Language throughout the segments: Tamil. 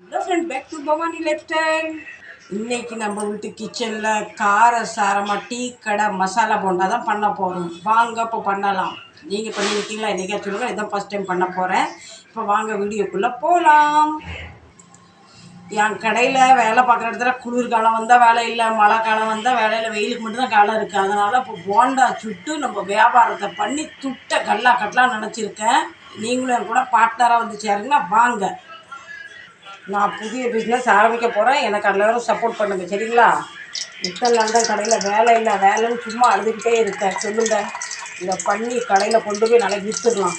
Hello friend back to Bhavani lifestyle இன்னைக்கு நம்ம வீட்டு கிச்சனில் கார சாரமாக டீ கடை மசாலா போண்டா தான் பண்ண போகிறோம் வாங்க இப்போ பண்ணலாம் நீங்கள் பண்ணியிருக்கீங்களா என்னைக்கா சொல்லுங்கள் இதான் ஃபஸ்ட் டைம் பண்ண போகிறேன் இப்போ வாங்க வீடியோக்குள்ளே போகலாம் என் கடையில் வேலை பார்க்குற இடத்துல குளிர்காலம் வந்தால் வேலை இல்லை மழை காலம் வந்தால் வேலையில் வெயிலுக்கு மட்டும்தான் காலம் இருக்குது அதனால் இப்போ போண்டா சுட்டு நம்ம வியாபாரத்தை பண்ணி துட்ட கல்லா கட்டலாம் நினச்சிருக்கேன். நீங்களும் என் கூட பார்ட்னராக வந்து சேருங்கன்னா வாங்க. நான் புதிய பிஸ்னஸ் ஆரம்பிக்க போகிறேன் எனக்கு எல்லாரும் சப்போர்ட் பண்ணுங்க சரிங்களா? இத்தனை நாள் தான் கடையில் வேலை இல்லை வேலைன்னு சும்மா அழுதுகிட்டே இருக்கேன். சொல்லுங்கள் இதை பண்ணி கடையில் கொண்டு போய் நல்லா விற்றுடலாம்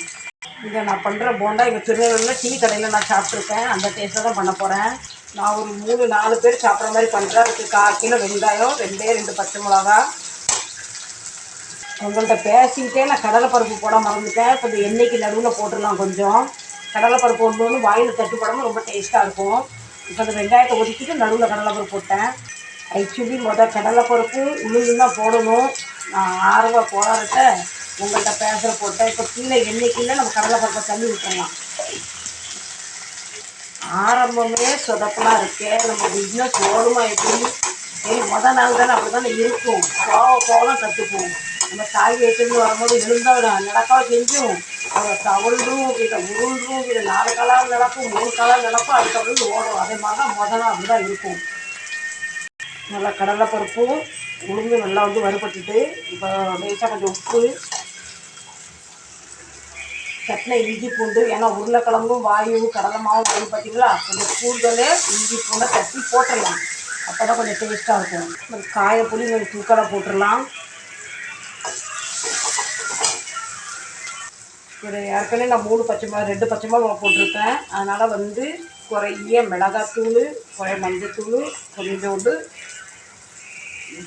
இங்கே நான் பண்ணுற போண்டா இங்கே திருநெல்வேலியில் டீ கடையில் நான் சாப்பிட்ருக்கேன் அந்த டேஸ்ட்டில் தான் பண்ண போகிறேன் நான் ஒரு மூணு நாலு பேர் சாப்பிட்ற மாதிரி பண்ணுறேன் அதுக்கு கால் கிலோ வெங்காயம் ரெண்டே ரெண்டு பச்சை மிளகா. உங்கள்கிட்ட பேசிக்கிட்டே நான் கடலைப்பருப்பு போட மறந்துட்டேன். இப்போ எண்ணெய்க்கு நடுவில் போட்டுடலாம் கொஞ்சம். கடலைப்பருப்பு ஒன்று வாயில் தட்டுப்படாமல் ரொம்ப டேஸ்ட்டாக இருக்கும். இப்போ அந்த வெங்காயத்தை ஒதுக்கிட்டு நடுவில் கடலைப்பருப்பு போட்டேன். ஆக்சுவலி மொதல் கடலைப்பருப்பு உளுந்து தான் போடணும். நான் ஆர்வ போராட்ட உங்கள்கிட்ட பேசுகிற போட்டேன். இப்போ கீழே எண்ணெய்க்குள்ளே நம்ம கடலைப்பருப்பை தள்ளி விட்டுடலாம் ஆரம்பமே சொதப்பலாக இருக்கே. நம்ம பிஸ்னஸ் ஓடுமா எப்படி? சரி மொதல் நாள் தானே அப்படி தானே இருக்கும். போக போக தான் நம்ம தாய் வயிற்றுலேருந்து வரும்போது எழுந்தால் நடக்காம செஞ்சும். அதை தவழ்ந்தும் இதை உருண்டும் இதை நாலு காலாக நடக்கும் மூணு காலாக நடக்கும் அதுக்கப்புறம் ஓடும். அதே மாதிரி தான் முதல்ல அப்படி தான் இருக்கும். நல்லா கடலைப்பருப்பு உளுந்து நல்லா வந்து வறுபட்டுட்டு இப்போ லேசாக கொஞ்சம் உப்பு சட்னை இஞ்சி பூண்டு ஏன்னா உருளைக்கிழங்கும் வாயு கடலை மாவும் வாயு பார்த்தீங்களா? கொஞ்சம் கூடுதலே இஞ்சி பூண்டை தட்டி போட்டுடலாம். அப்போ தான் கொஞ்சம் டேஸ்ட்டாக இருக்கும். ஒரு காய புளி கொஞ்சம் தூக்கலாக போட்டுடலாம். ஏற்கனவே நான் மூணு பச்சை மிளகா ரெண்டு பச்சை மிளகா போட்டிருக்கேன். அதனால் வந்து குறைய மிளகாத்தூள் குறைய மஞ்சத்தூள் கொஞ்சோண்டு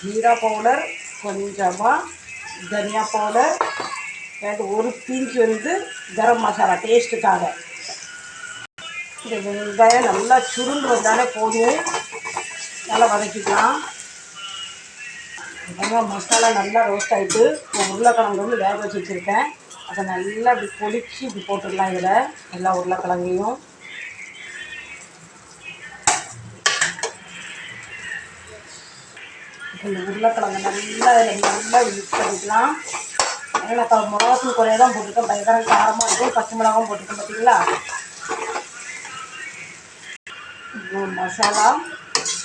ஜீரா பவுடர் கொஞ்சமாக தனியா பவுடர் எனக்கு ஒரு பீஞ்சு வந்து கரம் மசாலா டேஸ்ட்டுக்காக இந்த வெங்காயம் நல்லா சுருண்டு வந்தாலே போதும். நல்லா வதக்கிக்கலாம். வெங்காயம் மசாலா நல்லா ரோஸ்ட் ஆகிட்டு உருளைக்கிழங்கு வந்து வேக வச்சு வச்சுருக்கேன். அதை நல்லா இப்படி பொடிச்சு இப்படி போட்டுடலாம் இதில். எல்லா உருளைக்கிழங்கையும். இந்த உருளைக்கிழங்கு நல்லா இதில் நல்லா மிக்ஸ் பண்ணிக்கலாம். ஏன்னா நான் மிளகாத்தூள் குறைய தான் போட்டிருக்கேன். பயங்கர காரமாக இருக்கும். பச்சை மிளகாவும் போட்டிருக்கேன் பார்த்தீங்களா? மசாலா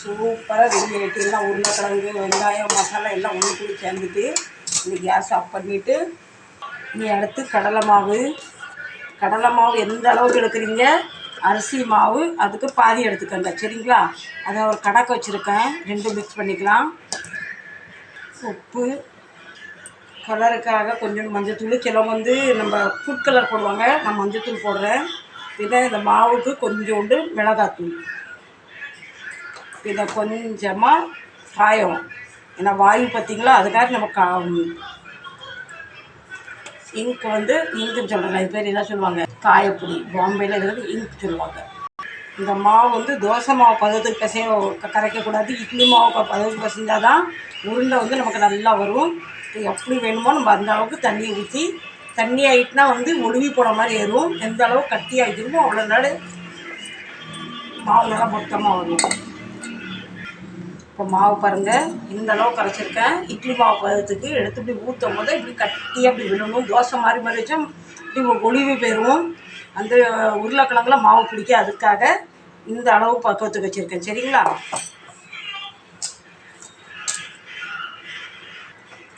சூப்பராக ரெடி ஆகிட்டுலாம் உருளைக்கிழங்கு வெங்காயம் மசாலா எல்லாம் ஒன்று கூடி சேர்ந்துட்டு இந்த கேஸ் ஆஃப் பண்ணிவிட்டு நீ அடுத்து கடலை மாவு. கடலை மாவு எந்த அளவுக்கு எடுக்கிறீங்க? அரிசி மாவு அதுக்கு பாதி எடுத்துக்கோங்க சரிங்களா? அதை ஒரு கணக்கு வச்சுருக்கேன். ரெண்டும் மிக்ஸ் பண்ணிக்கலாம். உப்பு. கலருக்காக கொஞ்சம் மஞ்சத்தூள். சிலவங்க வந்து நம்ம ஃபுட் கலர் போடுவாங்க. நான் மஞ்சத்தூள் போடுறேன். இதை இந்த மாவுக்கு கொஞ்சோண்டு மிளகாத்தூள். இதை கொஞ்சமாக காயம். ஏன்னா வாயு பார்த்தீங்களா? அதுக்காக நம்ம கா இங்க் வந்து இங்க்குன்னு சொல்கிறாங்க இது பேர் என்ன சொல்லுவாங்க? காயப்பொடி. பாம்பேயில் இருக்கிறது வந்து இங்க் சொல்லுவாங்க. இந்த மாவு வந்து தோசை மாவு பதத்துக்கு பிசைய கரைக்கக்கூடாது. இட்லி மாவு ப- பதத்துக்கு பிசைஞ்சால் தான் உருண்டை வந்து நமக்கு நல்லா வரும். எப்படி வேணுமோ நம்ம அந்த அளவுக்கு தண்ணி ஊற்றி தண்ணி ஆகிட்டுனா வந்து ஒழுவி போட மாதிரி ஏறும். எந்த அளவு கட்டி ஆகிட்டுமோ அவ்வளோ நாள் மாவு நல்லா மொத்தமாக வரும். இப்போ மாவு பாருங்கள் இந்த அளவு கரைச்சிருக்கேன். இட்லி மாவு பதத்துக்கு எடுத்து இப்படி ஊற்றும் போது இப்படி கட்டி அப்படி விழணும் தோசை மாதிரி மாதிரி வச்சா இப்படி ஒளிவு போயிடும் அந்த உருளைக்கிழங்குல மாவு பிடிக்க அதுக்காக இந்த அளவு பக்குவத்துக்கு வச்சுருக்கேன். சரிங்களா?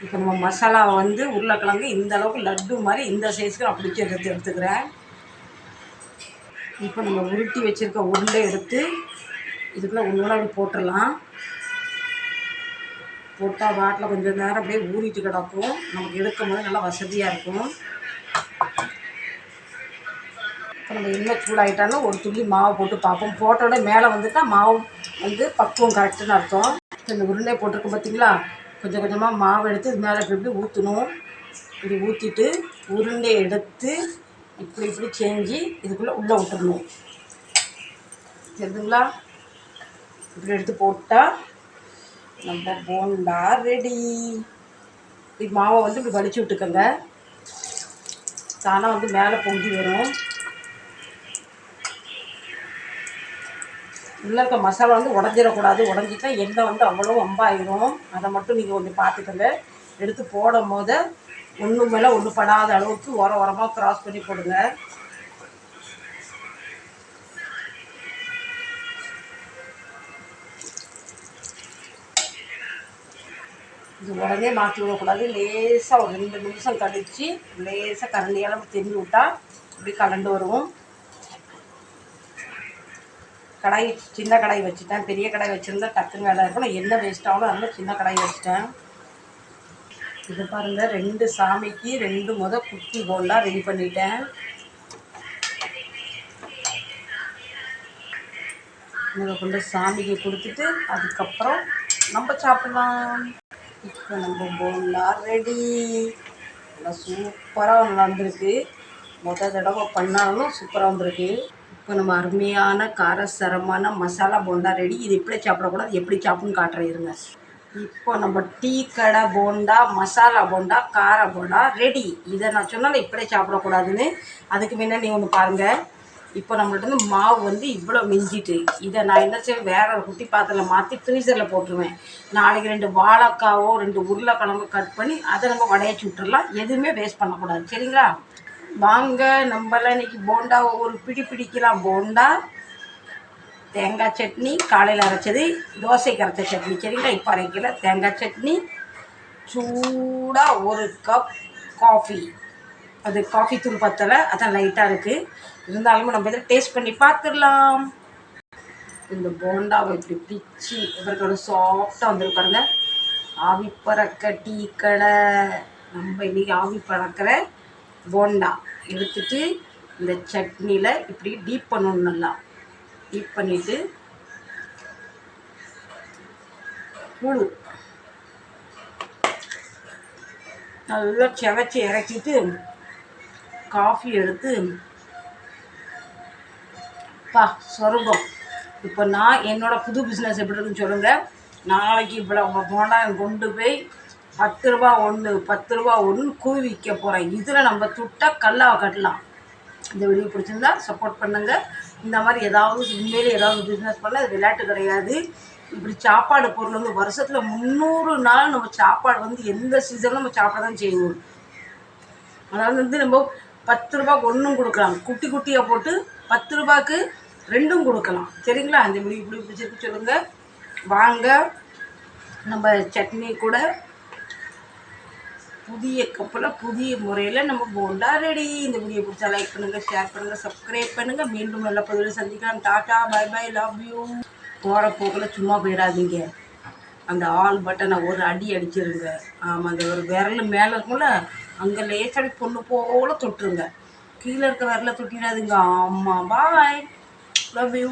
இப்போ நம்ம மசாலாவை வந்து உருளைக்கிழங்கு இந்த அளவுக்கு லட்டு மாதிரி இந்த சைஸ்க்கு நான் பிடிச்சி எடுத்து எடுத்துக்கிறேன். இப்போ நம்ம உருட்டி வச்சுருக்க உருளை எடுத்து இதுக்குள்ளே ஒன்று அப்படி போட்டுடலாம். போட்டால் வாட்டில் கொஞ்சம் நேரம் அப்படியே ஊறிட்டு கிடக்கும். நமக்கு எடுக்கும் போது நல்லா வசதியாக இருக்கும். இப்போ நம்ம என்ன சூடாகிட்டாலும் ஒரு துள்ளி மாவு போட்டு பார்ப்போம். போட்டோட மேலே வந்துட்டால் மாவு வந்து பக்குவம் கரெக்டுன்னு அர்த்தம். இந்த உருண்டை போட்டிருக்கோம் பார்த்தீங்களா கொஞ்சம் கொஞ்சமாக மாவு எடுத்து இது மேலே இப்படி இப்படி ஊற்றணும் இப்படி ஊற்றிட்டு உருண்டை எடுத்து இப்படி இப்படி செஞ்சு இதுக்குள்ளே உள்ளே விட்டுறணும். தெரியுதுங்களா இப்படி எடுத்து போட்டால் நம்ம போண்டா ரெடி இப்படி மாவை வந்து இப்படி வலிச்சு விட்டுக்கோங்க. தானாக வந்து மேலே பொங்கி வரும். உள்ள இருக்க மசாலா வந்து உடஞ்சிடக்கூடாது. உடஞ்சிட்டா எண்ணெய் வந்து அவ்வளோ வம்பாயிரும் அதை மட்டும் நீங்கள் கொஞ்சம் பார்த்துக்கங்க. எடுத்து போடும் போது ஒன்று மேலே ஒன்று படாத அளவுக்கு உர உரமாக க்ராஸ் பண்ணி போடுங்க. இது உடனே மாற்றி விடக்கூடாது. லேசாக ஒரு ரெண்டு நிமிஷம் கழித்து லேசாக கரண்டியால் தெரிஞ்சு விட்டால் இப்படி கலண்டு வருவோம். கடாய் சின்ன கடாய் வச்சுட்டேன். பெரிய கடாய் வச்சுருந்தா டக்குன்னு வேலை இருக்கும். என்ன வேஸ்ட் ஆகணும் அதனால சின்ன கடாய் வச்சுட்டேன். இது பாருங்கள் ரெண்டு சாமிக்கு ரெண்டு முத குட்டி போல்லாம் ரெடி பண்ணிட்டேன். இதை கொண்டு சாமிக்கு கொடுத்துட்டு அதுக்கப்புறம் நம்ம சாப்பிட்லாம். இப்போ நம்ம போண்டா ரெடி நல்லா சூப்பராக நல்லா வந்திருக்கு மொதல் தடவை பண்ணாலும் சூப்பராக வந்திருக்கு. இப்போ நம்ம அருமையான காரசரமான மசாலா போண்டா ரெடி இது எப்படி சாப்பிடக்கூடாது எப்படி சாப்பிடுன்னு காட்டுறேன் இருங்க. இப்போ நம்ம டீ கடை போண்டா மசாலா போண்டா கார போண்டா ரெடி இதை நான் சொன்னால் இப்படியே சாப்பிடக்கூடாதுன்னு. அதுக்கு முன்னாடி ஒன்று பாருங்கள் இப்போ நம்மள்ட்ட வந்து மாவு வந்து இவ்வளோ மிஞ்சிட்டு இதை நான் என்ன செய்வேன் வேற ஒரு குட்டி பாத்திரம் மாற்றி ஃப்ரீசரில் போட்டுருவேன். நாளைக்கு ரெண்டு வாழைக்காவோ ரெண்டு உருளைக்கிழங்கோ கட் பண்ணி அதை நம்ம வடையச்சு விட்டுறலாம். எதுவுமே வேஸ்ட் பண்ணக்கூடாது. சரிங்களா? வாங்க நம்மளாம் இன்னைக்கு போண்டா ஒரு பிடி பிடிக்கலாம். போண்டா தேங்காய் சட்னி காலையில் அரைச்சது தோசைக்கு அரைச்ச சட்னி. சரிங்களா? இப்போ அரைக்கல. தேங்காய் சட்னி சூடாக ஒரு கப் காஃபி அது காஃபி தூள் பத்தலை அதான் லைட்டாக இருக்குது இருந்தாலும் நம்ம இதை டேஸ்ட் பண்ணி பார்த்துடலாம். இந்த போண்டாவை இப்படி பிச்சு இவர்களோட சாஃப்டாக வந்துருக்கு பாருங்க. ஆவி பறக்க டீ கடை. நம்ம இன்னைக்கு ஆவி பறக்கிற போண்டா. எடுத்துட்டு இந்த சட்னியில் இப்படி டீப் பண்ணணும் நல்லா. டீப் பண்ணிவிட்டு புழு நல்லா செவச்சி இறக்கிட்டு காஃபி எடுத்து பா சொர்க்கம் இப்போ நான் என்னோடய புது பிஸ்னஸ் எப்படி இருக்குன்னு சொல்லுங்கள் நாளைக்கு இப்போ போனால் கொண்டு போய் பத்து ரூபா ஒன்று பத்து ரூபா ஒன்று கூவி விற்க போகிறேன் இதில் நம்ம துட்டா கல்லாவை கட்டலாம். இந்த வீடியோ பிடிச்சிருந்தா சப்போர்ட் பண்ணுங்கள் இந்த மாதிரி ஏதாவது உண்மையிலே ஏதாவது பிஸ்னஸ் பண்ணால் அது விளையாட்டு கிடையாது. இப்படி சாப்பாடு பொருள் வந்து வருஷத்தில் முந்நூறு நாள் நம்ம சாப்பாடு வந்து எந்த சீசனும் நம்ம சாப்பிட தான் செய்வோம். அதாவது வந்து நம்ம பத்து ரூபாய்க்கு ஒன்றும் கொடுக்கலாம். குட்டி குட்டியாக போட்டு பத்து ரூபாய்க்கு ரெண்டும் கொடுக்கலாம். சரிங்களா? அந்த முடிவு இப்படி பிடிச்சிருக்கு சொல்லுங்கள் வாங்க. நம்ம சட்னி கூட புதிய கப்பில் புதிய முறையில் நம்ம போண்டா ரெடி இந்த வீடியோ பிடிச்சா லைக் பண்ணுங்கள் ஷேர் பண்ணுங்கள் சப்ஸ்கிரைப் பண்ணுங்கள் மீண்டும் நல்ல பதிவில் சந்திக்கலாம். Tata bye bye love you போகிற போக்கில் சும்மா போயிடாதீங்க. அந்த ஆல் பட்டனை ஒரு அடி அடிச்சிருங்க. ஆமாம் அந்த ஒரு விரல் மேலே இருக்கும்ல அங்கே லேசடி பொண்ணு போல தொட்டுருங்க. கீழே இருக்க வரல தொட்டிடாதுங்க. ஆமாம் பாய் லவ் யூ